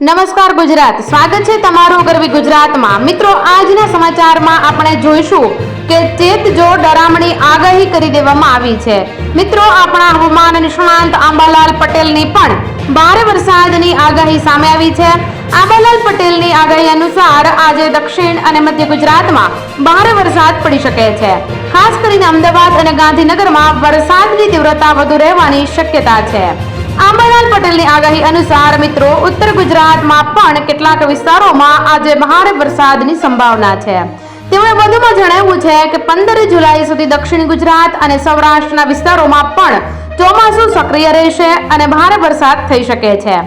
નમસ્કાર ગુજરાત. સ્વાગત છે તમારું ગરવી ગુજરાતમાં. મિત્રો, આજના સમાચારમાં આપણે જોઈશું કે ચેત જો ડરામણી આગાહી કરી દેવામાં આવી છે. મિત્રો, આપણા હવામાન નિષ્ણાંત આંબાલાલ પટેલની પણ ભારે વરસાદની આગાહી સામે આવી છે. આંબાલાલ પટેલની આગાહી અનુસાર આજે દક્ષિણ અને મધ્ય ગુજરાતમાં ભારે વરસાદ પડી શકે છે. ખાસ કરીને અમદાવાદ અને ગાંધીનગરમાં વરસાદની તીવ્રતા વધુ રહેવાની શક્યતા છે. આંબાલાલ પટેલની આગાહી અનુસાર મિત્રો, ઉત્તર ગુજરાતમાં પણ કેટલાક વિસ્તારોમાં આજે ભારે વરસાદની સંભાવના છે. તેમણે વધુમાં જણાવ્યું છે કે પંદર જુલાઈ સુધી દક્ષિણ ગુજરાત અને સૌરાષ્ટ્રના વિસ્તારોમાં પણ ચોમાસું સક્રિય રહેશે અને ભારે વરસાદ થઈ શકે છે.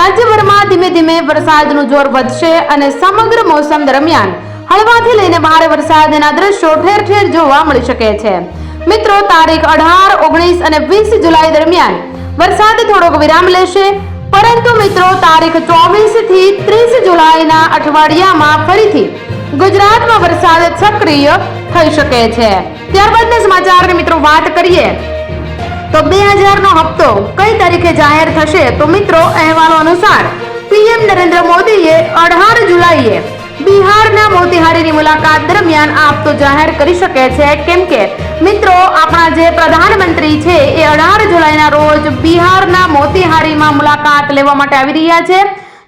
રાજ્યભરમાં ધીમે ધીમે વરસાદનું જોર વધશે અને સમગ્ર મોસમ દરમિયાન હળવાથી લઈને ભારે વરસાદના દ્રશ્યો ઠેર ઠેર જોવા મળી શકે છે. મિત્રો, તારીખ અઢાર, ઓગણીસ અને વીસ જુલાઈ દરમિયાન વરસાદ થોડોક વિરામ લેશે. પરંતુ મિત્રો, તારીખ ચોવીસથી ત્રીસ જુલાઈના અઠવાડિયામાં ફરીથી ગુજરાતમાં વરસાદ સક્રિય થઈ શકે છે. ત્યારબાદના સમાચારની મિત્રો વાત કરીએ. તો બે હજારનો હપ્તો કઈ તારીખે જાહેર થશે? તો મિત્રો, અહેવાલો અનુસાર પીએમ નરેન્દ્ર મોદીએ અઢાર બિહારના મુલાકાત દરમિયાન આપ તો જાહેર કરી શકે છે, કેમ કે મિત્રો, આપણા જે પ્રધાનમંત્રી છે, એ અઢાર જુલાઈના રોજ બિહારના મોતીહારીમાં મુલાકાત લેવા માટે આવી રહ્યા છે.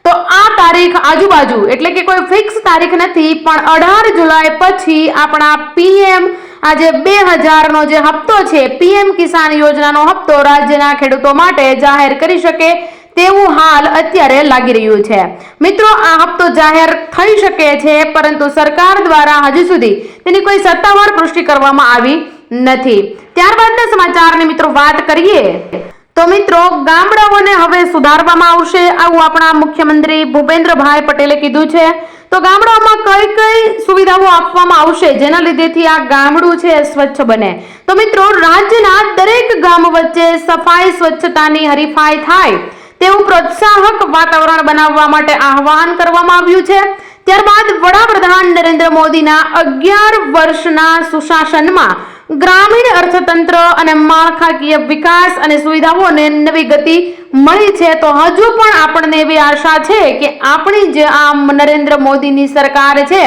તો આ તારીખ આજુબાજુ, એટલે કે કોઈ ફિક્સ તારીખ નથી, પણ અઢાર જુલાઈ પછી આપણા પીએમ આજે બે હજારનો જે હપ્તો છે, પીએમ કિસાન યોજનાનો હપ્તો રાજ્યના ખેડૂતો માટે જાહેર કરી શકે. તેવું હાલ અત્યારે લાગી રહ્યું છે. મિત્રો, આ હપ્તો જાહેર થઈ શકે છે, પરંતુ સરકાર દ્વારા હજુ સુધી તેની કોઈ સત્તાવાર પુષ્ટિ કરવામાં આવી નથી. ત્યારબાદના સમાચારની મિત્રો વાત કરીએ. તો મિત્રો, ગામડાઓને હવે સુધારવામાં આવશે આવું આપણા મુખ્યમંત્રી ભૂપેન્દ્રભાઈ પટેલે કીધું છે. તો ગામડાઓમાં કઈ કઈ સુવિધાઓ આપવામાં આવશે જેના લીધેથી આ ગામડું છે સ્વચ્છ બને? તો મિત્રો, રાજ્યના દરેક ગામ વચ્ચે સફાઈ સ્વચ્છતાની હરીફાઈ થાય. તેવું પ્રોત્સાહક વાતાવરણ બનાવવા માટે આહવાન કરવામાં આવ્યું છે. ત્યારબાદ વડાપ્રધાન નરેન્દ્ર મોદીના અગિયાર વર્ષના સુશાસનમાં ગ્રામીણ અર્થતંત્ર અને માળખાકીય વિકાસ અને સુવિધાઓને નવી ગતિ મળી છે. તો હજુ પણ આપણને એવી આશા છે કે આપણી જે આ નરેન્દ્ર મોદીની સરકાર છે,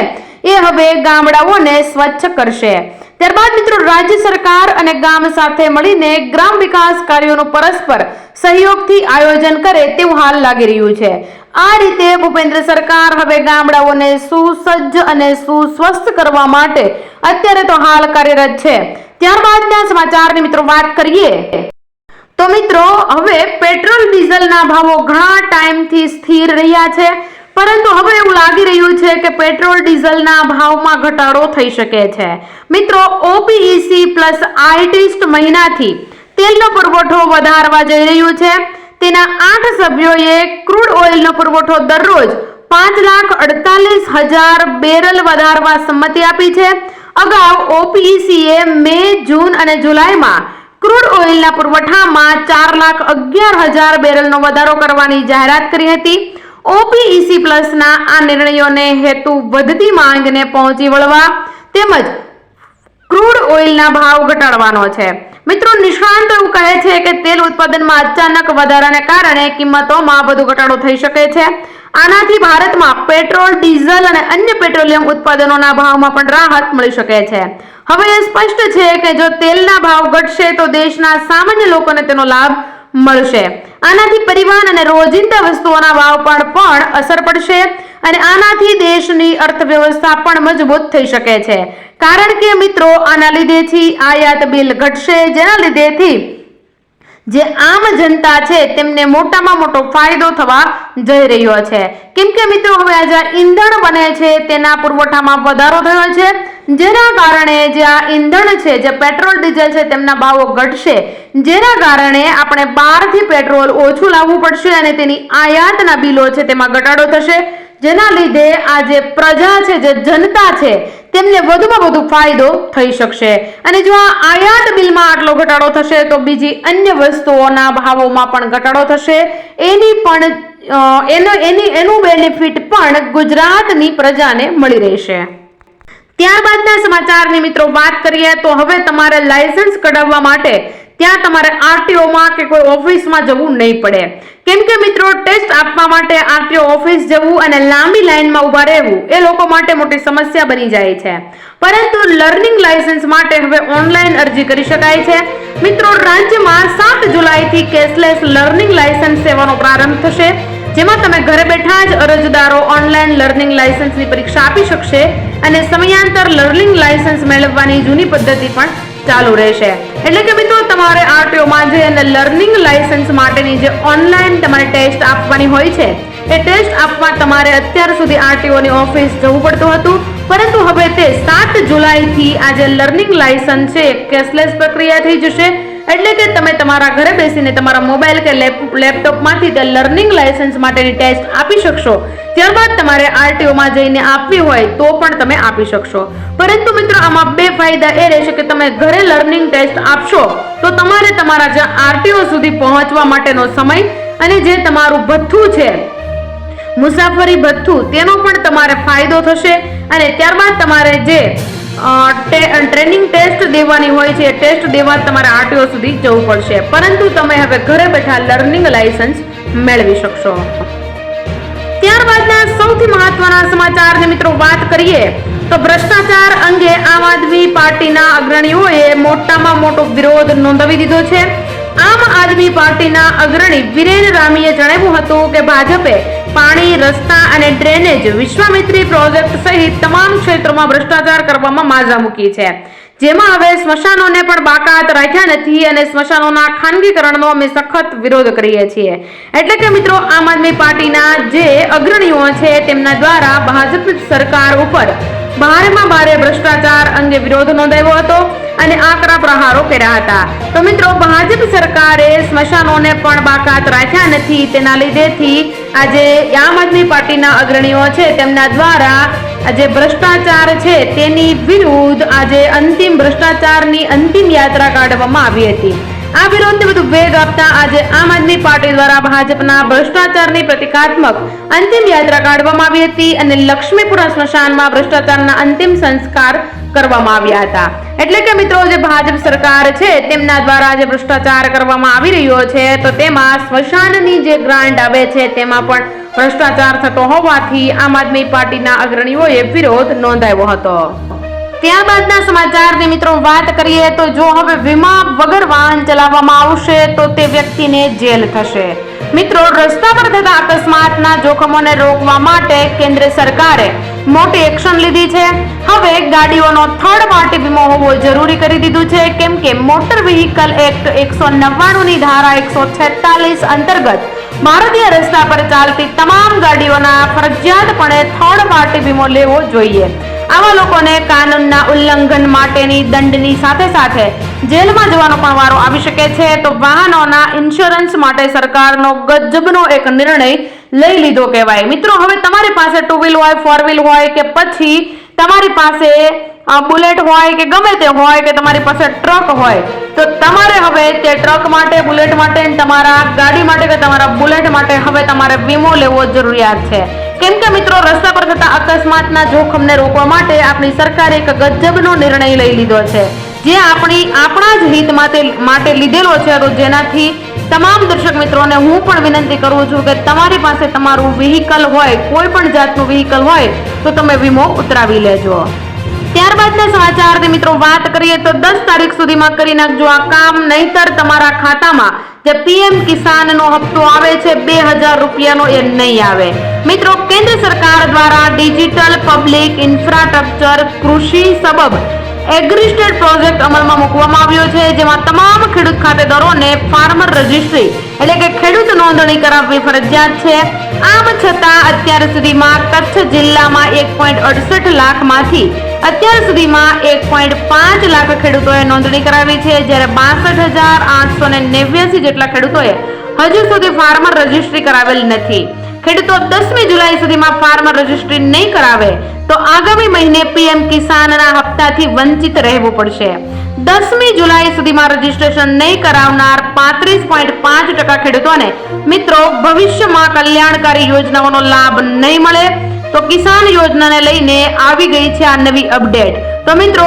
એ હવે ગામડાઓને સ્વચ્છ કરશે. ત્યારબાદ મિત્રો રાજ્ય સરકાર અને ગામ સાથે મળીને ગ્રામ વિકાસ કાર્યોનું પરસ્પર સહયોગથી આયોજન કરે તેવું હાલ લાગી રહ્યું છે. આ રીતે ભૂપેન્દ્ર સરકાર હવે ગામડાઓને સુસજ્જ અને સુસ્વસ્થ કરવા માટે અત્યારે તો હાલ કાર્યરત છે. ત્યારબાદના સમાચારની મિત્રો વાત કરીએ. તો મિત્રો, હવે પેટ્રોલ ડીઝલના ભાવો ઘણા ટાઈમથી સ્થિર રહ્યા છે. પરંતુ હવે એવું લાગી રહ્યું છે કે પેટ્રોલ, ડીઝલના ભાવમાં ઘટાડો થઈ શકે છે. મિત્રો ઓપીઈસી પ્લસ આર્ટિસ્ટ મહિનાથી તેલનો પુરવઠો વધારવા જઈ રહ્યું છે. તેના આઠ સભ્યોએ ક્રૂડ ઓઇલનો પુરવઠો દરરોજ પાંચ લાખ અડતાલીસ હજાર બેરલ વધારવા સંમતિ આપી છે. અગાઉ ઓપીઈસીએ મે, જૂન અને જુલાઈમાં ક્રૂડ ઓઇલના પુરવઠામાં ચાર લાખ અગિયાર હજાર બેરલનો વધારો કરવાની જાહેરાત કરી હતી. ઓપીઈસી પ્લસના આ નિર્ણયોને હેતુ વધતી માંગને પહોંચી વળવા તેમજ ક્રૂડ ઓઇલના ભાવ ઘટાડવાનો છે. મિત્રો, નિષ્ણાંતો એવું કહે છે કે તેલ ઉત્પાદનમાં અચાનક વધારાને કારણે કિંમતોમાં વધુ ઘટાડો થઈ શકે છે. આનાથી ભારતમાં પેટ્રોલ, ડીઝલ અને અન્ય પેટ્રોલિયમ ઉત્પાદનોના ભાવમાં પણ રાહત મળી શકે છે. હવે એ સ્પષ્ટ છે કે જો તેલના ભાવ ઘટશે તો દેશના સામાન્ય લોકોને તેનો લાભ મળશે. આનાથી પરિવહન અને રોજિંદા વસ્તુઓના ભાવ પર પણ અસર પડશે અને આનાથી દેશની અર્થવ્યવસ્થા પણ મજબૂત થઈ શકે છે. કારણ કે મિત્રો, આના લીધેથી આયાત બિલ ઘટશે, જેના લીધેથી જે આમ જનતા છે, તેમને મોટામાં મોટો ફાયદો થવા જઈ રહ્યો છે. કેમ કે મિત્રો, હવે આ જે ઈંધણ બને છે, તેના પુરવઠામાં વધારો થયો છે. જેના કારણે જે આ ઈંધણ છે, જે પેટ્રોલ, ડીઝલ છે, તેમના ભાવો ઘટશે. જેના કારણે આપણે બહારથી પેટ્રોલ ઓછું લાવવું પડશે અને તેની આયાતના બિલો છે, તેમાં ઘટાડો થશે. જેના લીધે આ જે પ્રજા છે, જે જનતા છે, તેમને વધુમાં વધુ ફાયદો થઈ શકશે. અને જો આ આયાત બિલમાં આટલો ઘટાડો થશે, તો બીજી અન્ય વસ્તુઓના ભાવોમાં પણ ઘટાડો થશે. એની પણ એનો, એની, એનું બેનિફિટ પણ ગુજરાતની પ્રજાને મળી રહેશે. ત્યારબાદના સમાચારની મિત્રો વાત કરીએ તો હવે તમારે લાયસન્સ કઢાવવા માટે ત્યાં તમારે આરટીઓમાં કે કોઈ ઓફિસમાં જવું નહીં પડે. કેમ કે મિત્રો ટેસ્ટ આપવા માટે આરટીઓ ઓફિસ જવું અને લાંબી લાઈનમાં ઊભા રહેવું એ લોકો માટે મોટી સમસ્યા બની જાય છે. પરંતુ લર્નિંગ લાયસન્સ માટે હવે ઓનલાઈન અરજી કરી શકાય છે. મિત્રો, રાજ્યમાં સાત જુલાઈથી કેશલેસ લર્નિંગ લાયસન્સ સેવાનો પ્રારંભ થશે, જેમાં તમે ઘરે બેઠા જ અરજદારો ઓનલાઈન લર્નિંગ લાયસન્સની પરીક્ષા આપી શકશે અને સમયાંતર લર્નિંગ લાયસન્સ મેળવવાની જૂની પદ્ધતિ પણ ચાલુ રહેશે. એટલે કે મિત્રો, તમારે આરટીઓમાં જે અને લર્નિંગ લાયસન્સ માટેની જે ઓનલાઈન તમારે ટેસ્ટ આપવાની હોય છે, એ ટેસ્ટ આપવા તમારે અત્યાર સુધી આરટીઓની ઓફિસ જવું પડતું હતું. પરંતુ હવે તે સાત જુલાઈથી આ જે લર્નિંગ લાયસન્સ છે કેશલેસ પ્રક્રિયા થઈ જશે. એટલે કે તમે તમારા ઘરે બેસીને તમારા મોબાઈલ કે લેપટોપમાંથી તે લર્નિંગ લાયસન્સ માટેની ટેસ્ટ આપી શકશો. ત્યારબાદ તમારે આરટીઓમાં જઈને આપવી હોય તો પણ તમે આપી શકશો. પરંતુ મિત્રો, આમાં બે ફાયદા એ રહેશે કે તમે ઘરે લર્નિંગ ટેસ્ટ આપશો, તો તમારે તમારા જે આરટીઓ સુધી પહોંચવા માટેનો સમય અને જે તમારું ભથ્થું છે, મુસાફરી ભથ્થું, તેનો પણ તમારે ફાયદો થશે. અને ત્યારબાદ તમારે જે ટ્રેનિંગ ટેસ્ટ દેવાની હોય છે ટેસ્ટ દેવા તમારે આરટીઓ સુધી જવું પડશે. પરંતુ તમે હવે ઘરે બેઠા લર્નિંગ લાયસન્સ મેળવી શકશો. ત્યારબાદના સૌથી મહત્વના સમાચારની મિત્રો વાત કરીએ તો ભ્રષ્ટાચાર અંગે આમ આદમી પાર્ટીના અગ્રણીઓએ મોટામાં મોટો વિરોધ નોંધાવી દીધો છે. આમ આદમી પાર્ટીના અગ્રણી વિરેન રામીએ જણાવ્યું હતું કે ભાજપે પાણી, રસ્તા અને ડ્રેનેજ વિશ્વામિત્રી પ્રોજેક્ટ સહિત તમામ ક્ષેત્રોમાં ભ્રષ્ટાચાર કરવામાં માઝા મૂકી છે. જેમાં હવે સ્મશાનોને પણ બાકાત રાખ્યા નથી અને સ્મશાનોના ખાનગીકરણનો અમે સખત વિરોધ કરીએ છીએ. એટલે કે મિત્રો, આમ આદમી પાર્ટીના જે અગ્રણીઓ છે, તેમના દ્વારા ભાજપ સરકાર ઉપર ભારેમાં ભારે ભ્રષ્ટાચાર અંગે વિરોધ નોંધાવ્યો હતો અને આકરા પ્રહારો કર્યા હતા. તો મિત્રો, ભાજપ સરકારે સ્મશાનોને પણ બાકાત રાખ્યા નથી. તેના લીધેથી આજે આમ આદમી પાર્ટીના અગ્રણીઓ છે, તેમના દ્વારા આજે ભ્રષ્ટાચાર છે તેની વિરુદ્ધ આજે અંતિમ ભ્રષ્ટાચારની અંતિમ યાત્રા કાઢવામાં આવી હતી. આ વિરોધને વધુ વેગ આપતા આજે આમ આદમી પાર્ટી દ્વારા ભાજપના ભ્રષ્ટાચારની પ્રતિકાત્મક અંતિમ યાત્રા કાઢવામાં આવી હતી અને લક્ષ્મીપુરા સ્મશાનમાં ભ્રષ્ટાચારના અંતિમ સંસ્કાર કરવામાં આવ્યા હતા. એટલે કે મિત્રો, જે ભાજપ સરકાર છે તેમના દ્વારા જે ભ્રષ્ટાચાર કરવામાં આવી રહ્યો છે, તો તેમાં સ્મશાનની જે ગ્રાન્ટ આવે છે, તેમાં પણ ભ્રષ્ટાચાર થતો હોવાથી આમ આદમી પાર્ટીના અગ્રણીઓએ વિરોધ નોંધાવ્યો હતો. ત્યારબાદના સમાચારની મિત્રો વાત કરીએ તો જો હવે વીમા વગર વાહન ચલાવવામાં આવશે તો તે વ્યક્તિને જેલ થશે. મિત્રો, રસ્તા પર થતા અકસ્માતના જોખમોને રોકવા માટે કેન્દ્ર સરકારે મોટી એક્શન લીધી છે. હવે ગાડીઓનો થર્ડ પાર્ટી વીમો હોવો જરૂરી કરી દીધું છે. કેમ કે મોટર વ્હીકલ એક્ટ એકસો ની ધારા એકસો અંતર્ગત ભારતીય રસ્તા પર ચાલતી તમામ ગાડીઓના ફરજિયાતપણે થર્ડ પાર્ટી વીમો લેવો જોઈએ. આવા લોકોને કાનૂનના ઉલ્લંઘન માટેની દંડની સાથે સાથે જેલમાં જવાનો પણ વારો આવી શકે છે. તો વાહનોના ઇન્સ્યોરન્સ માટે સરકારનો ગજબનો એક નિર્ણય લઈ લીધો કહેવાય. મિત્રો, હવે તમારી પાસે ટુ વ્હીલ હોય, ફોર વ્હીલ હોય કે પછી તમારી પાસે બુલેટ હોય કે ગમે તે હોય કે તમારી પાસે ટ્રક હોય, તો તમારે હવે તે ટ્રક માટે, બુલેટ માટે તમારા ગાડી માટે કે તમારા બુલેટ માટે હવે તમારે વીમો લેવો જરૂરિયાત છે. કેમ કે મિત્રો, રસ્તા પર થતા અકસ્માતના જોખમને રોકવા માટે આપણી સરકારે એક ગજબનો નિર્ણય લઈ લીધો છે. જે આપણી, આપણા જ હિત માટે માટે લીધેલો છે જેનાથી તમામ દર્શક મિત્રોને હું પણ વિનંતી કરું છું કે તમારી પાસે તમારું વ્હીકલ હોય, કોઈ પણ જાતનું વ્હીકલ હોય, તો તમે વીમો ઉતરાવી લેજો. ત્યારબાદના સમાચારની મિત્રો વાત કરીએ તો દસ તારીખ સુધીમાં કરી નાખજો આ કામ, નહીતર તમારા ખાતામાં જે પીએમ કિસાનનો હપ્તો આવે છે, બે હજાર રૂપિયાનો એ નહીં આવે. મિત્રો, કેન્દ્ર સરકાર દ્વારા ડિજિટલ પબ્લિક ઇન્ફ્રાસ્ટ્રક્ચર કૃષિ સબબ એગ્રીસ્ટેટ પ્રોજેક્ટ અમલમાં મૂકવામાં આવ્યો છે, જેમાં તમામ ખેડૂત ખાતેદારોને ફાર્મર રજિસ્ટ્રી એટલે કે ખેડૂત નોંધણી કરાવવી ફરજિયાત છે. આમ છતાં અત્યાર સુધીમાં કચ્છ જિલ્લામાં એક પોઈન્ટ અડસઠ લાખમાંથી અત્યાર સુધીમાં એક પોઈન્ટ પાંચ લાખ ખેડૂતોએ નોંધણી કરાવી છે, જ્યારે બાસઠ હજાર આઠસો ને નેવ્યાસી જેટલા ખેડૂતોએ હજુ સુધી ફાર્મર રજિસ્ટ્રી કરાવેલ નથી. ખેડૂતો દસમી જુલાઈ સુધીમાં ફાર્મર રજિસ્ટ્રી નહીં કરાવે તો આગામી મહિને પીએમ કિસાનના હપ્તાથી વંચિત રહેવું પડશે. દસમી જુલાઈ સુધીમાં રજીસ્ટ્રેશન નહીં કરાવનાર પાંત્રીસ પોઈન્ટ પાંચ ટકા ખેડૂતોને મિત્રો ભવિષ્યમાં કલ્યાણકારી યોજનાઓનો લાભ નહીં મળે તો કિસાન યોજનાને લઈને આવી ગઈ છે આ નવી અપડેટ. તો મિત્રો,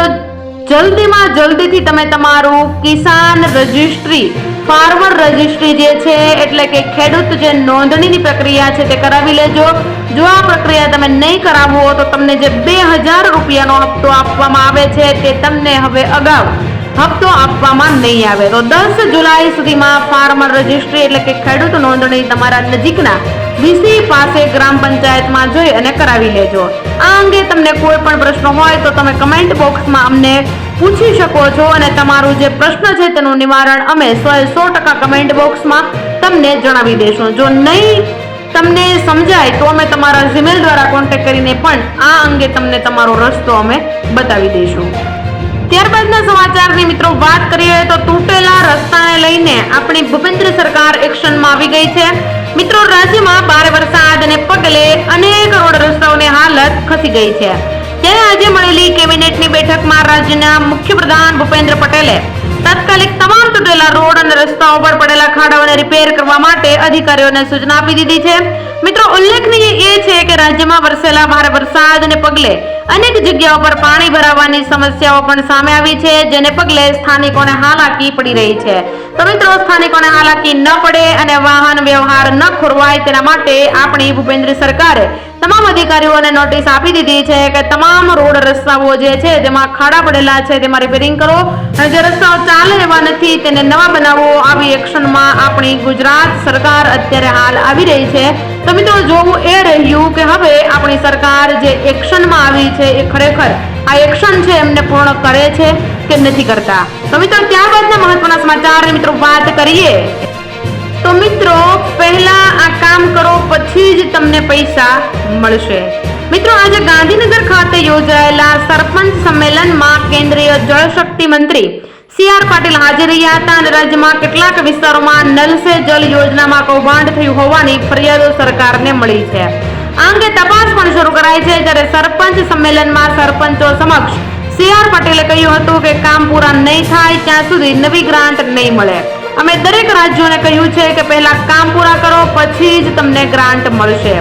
જલ્દીમાં જલ્દીથી તમે તમારું કિસાન રજિસ્ટ્રી ફાર્મર રજિસ્ટ્રી જે છે, એટલે કે ખેડૂત જે નોંધણીની પ્રક્રિયા છે તે કરાવી લેજો. જો આ પ્રક્રિયા તમે નહીં કરાવો તો તમને જે બે હજાર રૂપિયાનો હપ્તો આપવામાં આવે છે તે તમને હવે અગાઉ હપ્તો આપવામાં નહીં આવે. તો દસ જુલાઈ સુધીમાં ફાર્મર રજિસ્ટ્રી એટલે કે ખેડૂત નોંધણી તમારા નજીકના વીસી પાસે ગ્રામ પંચાયતમાં જોઈ અને કરાવી લેજો. આ અંગે તમને કોઈ પણ પ્રશ્ન હોય તો તમે કમેન્ટ બોક્સમાં અમને પૂછી શકો છો અને તમારું જે પ્રશ્ન છે તેનું નિવારણ અમે સો સો ટકા કમેન્ટ બોક્સમાં તમને જણાવી દેશું. જો નહીં તમને સમજાય તો અમે તમારા જીમેલ દ્વારા કોન્ટેક્ટ કરીને પણ આ અંગે તમને તમારો રસ્તો અમે બતાવી દઈશું ત્યારબાદના સમાચારની મિત્રો વાત કરીએ તો તૂટેલા રસ્તાને લઈને આપણી ભૂપેન્દ્ર સરકાર એક્શનમાં આવી ગઈ છે. મિત્રો, રાજ્યમાં ભારે વરસાદને પગલે અનેક રોડ રસ્તાઓની હાલત ખસી ગઈ છે. ત્યારે આજે મળેલી કેબિનેટની બેઠકમાં રાજ્યના મુખ્યપ્રધાન ભૂપેન્દ્ર પટેલે તાત્કાલિક તમામ તૂટેલા રોડ અને રસ્તાઓ પર પડેલા ખાડાઓને રિપેર કરવા માટે અધિકારીઓને સૂચના આપી દીધી છે. મિત્રો, ઉલ્લેખનીય એ છે કે રાજ્યમાં વરસેલા ભારે વરસાદને પગલે અનેક જગ્યાઓ પર પાણી ભરાવાની સમસ્યાઓ પણ સામે આવી છે, જેને પગલે સ્થાનિકોને હાલાકી પડી રહી છે. તો મિત્રો, સ્થાનિકોને હાલાકી ન પડે અને વાહન વ્યવહાર ન ખોરવાય તેના માટે આપણી ભૂપેન્દ્ર સરકારે તમામ અધિકારીઓને નોટિસ આપી દીધી છે કે તમામ રોડ રસ્તાઓ જે છે, જેમાં ખાડા પડેલા છે, તેમાં રિપેરિંગ કરો. અને જે રસ્તાઓ ચાલે એવા નથી, તેને નવા બનાવો. આવી એક્શનમાં આપણી ગુજરાત સરકાર અત્યારે હાલ આવી રહી છે. તો મિત્રો જોવું એ રહ્યું કે હવે આપણી સરકાર જે એક્શનમાં આવી છે એ ખરેખર આ એક્શન છે, એમને પૂર્ણ કરે છે કે નથી કરતા? તો મિત્રો, ત્યારબાદના મહત્વના સમાચારની મિત્રો વાત કરીએ. તો મિત્રો, પહેલા આ કામ કરો, પછી જ તમને પૈસા મળશે. મિત્રો, આજે ગાંધીનગર ખાતે યોજાયેલા સરપંચ સંમેલનમાં કેન્દ્રીય જળશક્તિ મંત્રી સી આર પાટીલ હાજર રહ્યા હતા અને રાજ્યમાં કેટલાક વિસ્તારોમાં નલ સે જલ યોજનામાં કૌભાંડ થયું હોવાની ફરિયાદો સરકારને મળી છે. આ અંગે તપાસ પણ શરૂ કરાઈ છે. જ્યારે સરપંચ સંમેલનમાં સરપંચો સમક્ષ સીઆર પટેલે કહ્યું હતું કે કામ પૂરા નહીં થાય, ત્યાં સુધી નવી ગ્રાન્ટ નહીં મળે. અમે દરેક રાજ્યોને કહ્યું છે કે પહેલા કામ પૂરા કરો, પછી જ તમને ગ્રાન્ટ મળશે.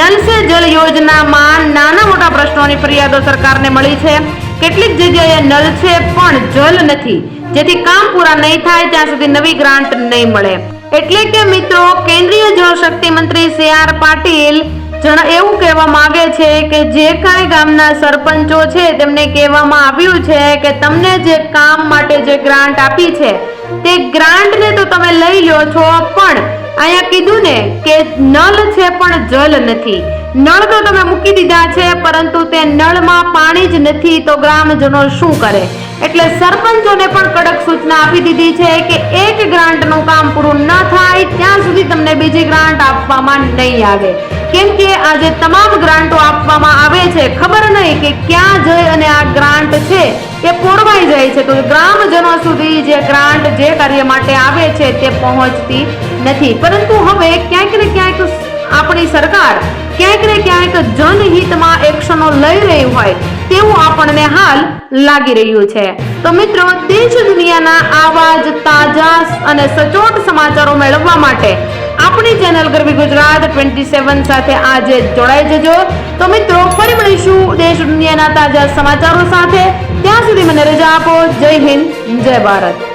નલ સે જલ યોજનામાં નાના મોટા પ્રશ્નોની ફરિયાદો સરકારને મળી છે. કેટલીક જગ્યાએ નલ છે, પણ જલ નથી. જેથી કામ પૂરા નહીં થાય, ત્યાં સુધી નવી ગ્રાન્ટ નહીં મળે. એટલે કે મિત્રો, કેન્દ્રીય જળશક્તિ મંત્રી સી આર પાટીલ જણ એવું કહેવા માંગે છે કે જે કાંઈ ગામના સરપંચો છે, તેમને કહેવામાં આવ્યું છે કે તમને જે કામ માટે જે ગ્રાન્ટ આપી છે, તે ગ્રાન્ટને તો તમે લઈ લ્યો છો, પણ અહીંયા કીધું ને કે નળ છે પણ જલ નથી. નળ તો તમે મૂકી દીધા છે, પરંતુ તે નળમાં પાણી જ નથી, તો ગ્રામજનો શું કરે? એટલે સરપંચોને પણ કડક સૂચના આપી દીધી છે કે એક ગ્રાન્ટનું કામ પૂરું ન થાય, ત્યાં સુધી તમને બીજી ગ્રાન્ટ આપવામાં નહીં આવે. કેમ કે આજે તમામ ગ્રાન્ટો આપવામાં આવે છે. ખબર નહીં કે ક્યાં જઈ અને આ ગ્રાન્ટ છે એ પોળવાઈ જાય છે. તો ગ્રામજનો સુધી જે ગ્રાન્ટ જે કાર્ય માટે આવે છે તે પહોંચતી નથી. પરંતુ હવે ક્યાંક ને ક્યાંક આપણી સરકાર ક્યાંક ને ક્યાંક જનહિતમાં એક્શનો લઈ રહી હોય. તેવું આપણને હાલ લાગી રહ્યું છે. તો મિત્રો દેશ દુનિયાના આવા જ તાજા અને સચોટ સમાચારો મેળવવા માટે આપણી channel Garvi Gujarat twenty seven સાથે આજે જોડાઈ જજો. તો મિત્રો, ફરી મળીશું દેશ દુનિયાના તાજા સમાચારો સાથે. ત્યાં સુધી મને રજા આપો. જય હિન્દ, જય ભારત.